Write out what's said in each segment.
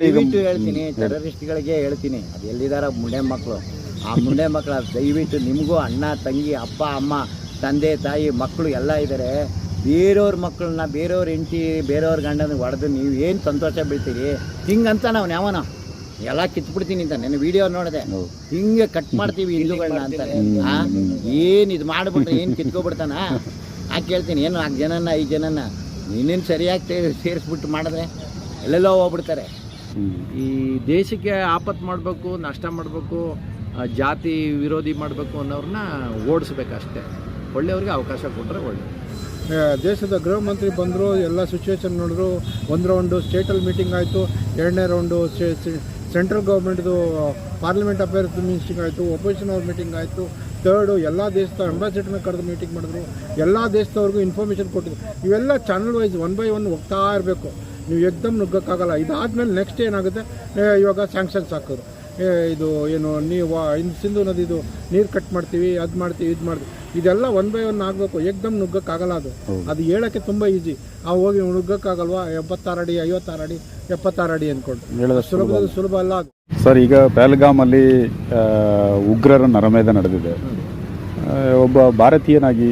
ದಯವಿಟ್ಟು ಹೇಳ್ತೀನಿ ಟೆರರಿಸ್ಟ್ಗಳಿಗೆ ಹೇಳ್ತೀನಿ ಅದು ಎಲ್ಲಿದಾರ ಮುಂಡೆ ಮಕ್ಕಳು ಆ ಮುಂಡೆ ಮಕ್ಕಳು ದಯವಿಟ್ಟು ನಿಮಗೂ ಅಣ್ಣ ತಂಗಿ ಅಪ್ಪ ಅಮ್ಮ ತಂದೆ ತಾಯಿ ಮಕ್ಕಳು ಎಲ್ಲ ಇದ್ದಾರೆ ಬೇರೆಯವ್ರ ಮಕ್ಕಳನ್ನ ಬೇರೆಯವ್ರ ಹೆಂಡತಿ ಬೇರೆಯವ್ರ ಗಂಡನ ಹೊಡೆದು ನೀವು ಏನು ಸಂತೋಷ ಬೀಳ್ತೀರಿ? ಹಿಂಗಂತ ನಾವು ಯಾವನ ಎಲ್ಲ ಕಿತ್ಬಿಡ್ತೀನಿ ಅಂತ ನಾನು ವಿಡಿಯೋ ನೋಡಿದೆ. ಹಿಂಗೆ ಕಟ್ ಮಾಡ್ತೀವಿ ಹಿಂದೂಗಳನ್ನ ಅಂತಾರೆ ಏನು ಇದು ಮಾಡಿಬಿಟ್ರೆ ಏನು ಕಿತ್ಕೊಬಿಡ್ತಾನ? ಆ ಕೇಳ್ತೀನಿ ಏನು ನಾಲ್ಕು ಜನನ ಐದು ಜನನ ನೀನೇನು ಸರಿಯಾಗಿ ಸೇರಿಸ್ಬಿಟ್ಟು ಮಾಡಿದ್ರೆ ಎಲ್ಲೆಲ್ಲೋ ಹೋಗ್ಬಿಡ್ತಾರೆ. ಈ ದೇಶಕ್ಕೆ ಆಪತ್ತು ಮಾಡಬೇಕು, ನಷ್ಟ ಮಾಡಬೇಕು ಜಾತಿ ವಿರೋಧಿ ಮಾಡಬೇಕು ಅನ್ನೋರನ್ನ ಓಡಿಸ್ಬೇಕಷ್ಟೇ. ಒಳ್ಳೆಯವ್ರಿಗೆ ಅವಕಾಶ ಕೊಟ್ಟರೆ ಒಳ್ಳೆ ದೇಶದ ಗೃಹ ಮಂತ್ರಿ ಬಂದರು, ಎಲ್ಲ ಸಿಚುವೇಶನ್ ನೋಡಿದ್ರು, ಒಂದು ರೌಂಡು ಸ್ಟೇಟಲ್ಲಿ ಮೀಟಿಂಗ್ ಆಯಿತು, ಎರಡನೇ ರೌಂಡು ಸೆಂಟ್ರಲ್ ಗೌರ್ಮೆಂಟ್ದು ಪಾರ್ಲಿಮೆಂಟ್ ಅಫೇರ್ಸ್ ಮೀಟಿಂಗ್ ಆಯಿತು ಒಪೋಸಿಷನ್ ಅವ್ರ ಮೀಟಿಂಗ್ ಆಯಿತು ಥರ್ಡು ಎಲ್ಲ ದೇಶದ ಅಂಬಾಸಿಡರ್ನ ಕರೆದು ಮೀಟಿಂಗ್ ಮಾಡಿದ್ರು, ಎಲ್ಲ ದೇಶದವ್ರಿಗೂ ಇನ್ಫಾರ್ಮೇಷನ್ ಕೊಟ್ಟಿದ್ರು. ಇವೆಲ್ಲ channel wise one by one ಹೋಗ್ತಾ ಇರಬೇಕು. ನೀವು ಎಕ್ದಮ್ ನುಗ್ಗಕ್ಕಾಗಲ್ಲ. ಇದಾದಮೇಲೆ ನೆಕ್ಸ್ಟ್ ಏನಾಗುತ್ತೆ? ಇವಾಗ ಸ್ಯಾಂಕ್ಷನ್ಸ್ ಹಾಕೋರು ಇದು ಏನು ನೀವು ಇನ್ನು ಸಿಂಧು ನದಿದು ನೀರು ಕಟ್ ಮಾಡ್ತೀವಿ ಅದು ಮಾಡ್ತೀವಿ ಇದು ಮಾಡ್ತೀವಿ. ಇದೆಲ್ಲ ಒನ್ ಬೈ ಒನ್ ಆಗಬೇಕು. ಏಕ್ದಮ್ ನುಗ್ಗಕ್ಕಾಗಲ್ಲ ಅದು. ಅದು ಹೇಳೋಕ್ಕೆ ತುಂಬ ಈಸಿ ಆ ಹೋಗಿ ನುಗ್ಗಕ್ಕಾಗಲ್ವಾ? ಎಪ್ಪತ್ತಾರು ಅಡಿ ಐವತ್ತಾರು ಅಡಿ ಎಪ್ಪತ್ತಾರು ಅಡಿ ಅಂದ್ಕೊಂಡು ಸುಲಭ. ಸುಲಭ ಸುಲಭ ಅಲ್ಲ ಅದು. ಸರ್ ಈಗ ಪಹಲ್ಗಾಮಲ್ಲಿ ಆ, ಉಗ್ರರ ನರಮೇಧ ನಡೆದಿದೆ. ಒಬ್ಬ ಭಾರತೀಯನಾಗಿ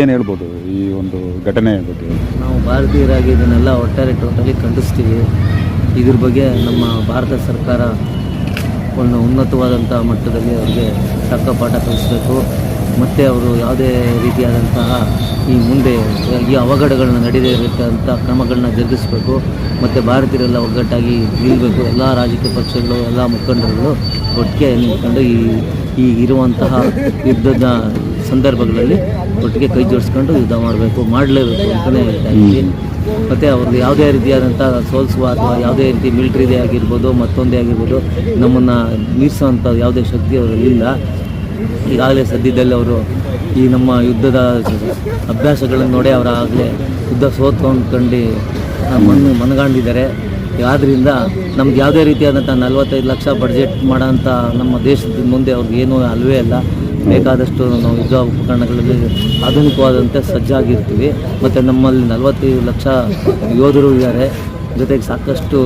ಏನು ಹೇಳ್ಬೋದು ಈ ಒಂದು ಘಟನೆ ಬಗ್ಗೆ? ನಾವು ಭಾರತೀಯರಾಗಿ ಇದನ್ನೆಲ್ಲ ಒಟ್ಟಾರೆ ಟೋಟಲಿ ಖಂಡಿಸ್ತೀವಿ. ಇದ್ರ ಬಗ್ಗೆ ನಮ್ಮ ಭಾರತ ಸರ್ಕಾರ ಒಂದು ಉನ್ನತವಾದಂಥ ಮಟ್ಟದಲ್ಲಿ ಅವರಿಗೆ ತಕ್ಕ ಪಾಠ ಕಲಿಸಬೇಕು. ಮತ್ತು ಅವರು ಯಾವುದೇ ರೀತಿಯಾದಂತಹ ಈ ಮುಂದೆ ಈ ಅವಘಡಗಳನ್ನ ನಡೆದೇ ಇರತಕ್ಕಂಥ ಕ್ರಮಗಳನ್ನ ಜರುಗಿಸಬೇಕು. ಮತ್ತು ಭಾರತೀಯರೆಲ್ಲ ಒಗ್ಗಟ್ಟಾಗಿ ನಿಲ್ಲಬೇಕು ಎಲ್ಲ ರಾಜಕೀಯ ಪಕ್ಷಗಳು, ಎಲ್ಲ ಮುಖಂಡರುಗಳು ಒಟ್ಟಿಗೆ ನಿಂತ್ಕೊಂಡು ಈ ಈ ಇರುವಂತಹ ಯುದ್ಧದ ಸಂದರ್ಭಗಳಲ್ಲಿ ಒಟ್ಟಿಗೆ ಕೈ ಜೋಡಿಸ್ಕೊಂಡು ಯುದ್ಧ ಮಾಡಬೇಕು, ಮಾಡಲೇಬೇಕು ಅಂತಲೇ ಹೇಳ್ತಾ ಇದ್ದೀವಿ. ಮತ್ತು ಅವ್ರದ್ದು ಯಾವುದೇ ರೀತಿಯಾದಂಥ ಸೋಲಿಸುವ ಅಥವಾ ಯಾವುದೇ ರೀತಿ ಮಿಲಿಟ್ರಿದೇ ಆಗಿರ್ಬೋದು, ಮತ್ತೊಂದೇ ಆಗಿರ್ಬೋದು, ನಮ್ಮನ್ನು ಮೀರಿಸುವಂಥ ಯಾವುದೇ ಶಕ್ತಿ ಅವರಲ್ಲಿ ಇಲ್ಲ. ಈಗಾಗಲೇ ಸದ್ಯದಲ್ಲಿ ಅವರು ಈ ನಮ್ಮ ಯುದ್ಧದ ಅಭ್ಯಾಸಗಳನ್ನು ನೋಡಿ ಅವರಾಗಲೇ ಯುದ್ಧ ಸೋತು ಅಂದ್ಕೊಂಡು ಮಣ್ಣು ಮನಗಾಂಡಿದ್ದಾರೆ. ಆದ್ದರಿಂದ ನಮ್ಗೆ ಯಾವುದೇ ರೀತಿಯಾದಂಥ ನಲವತ್ತೈದು ಲಕ್ಷ ಬಡ್ಜೆಟ್ ಮಾಡೋಂಥ ನಮ್ಮ ದೇಶದ ಮುಂದೆ ಅವ್ರಿಗೆ ಏನೂ ಅಲ್ವೇ ಅಲ್ಲ. ಬೇಕಾದಷ್ಟು ನಾವು ಯುದ್ಧ ಉಪಕರಣಗಳಲ್ಲಿ ಆಧುನಿಕವಾದಂತೆ ಸಜ್ಜಾಗಿರ್ತೀವಿ. ಮತ್ತು ನಮ್ಮಲ್ಲಿ ನಲವತ್ತೈದು ಲಕ್ಷ ಯೋಧರು ಇದ್ದಾರೆ. ಜೊತೆಗೆ ಸಾಕಷ್ಟು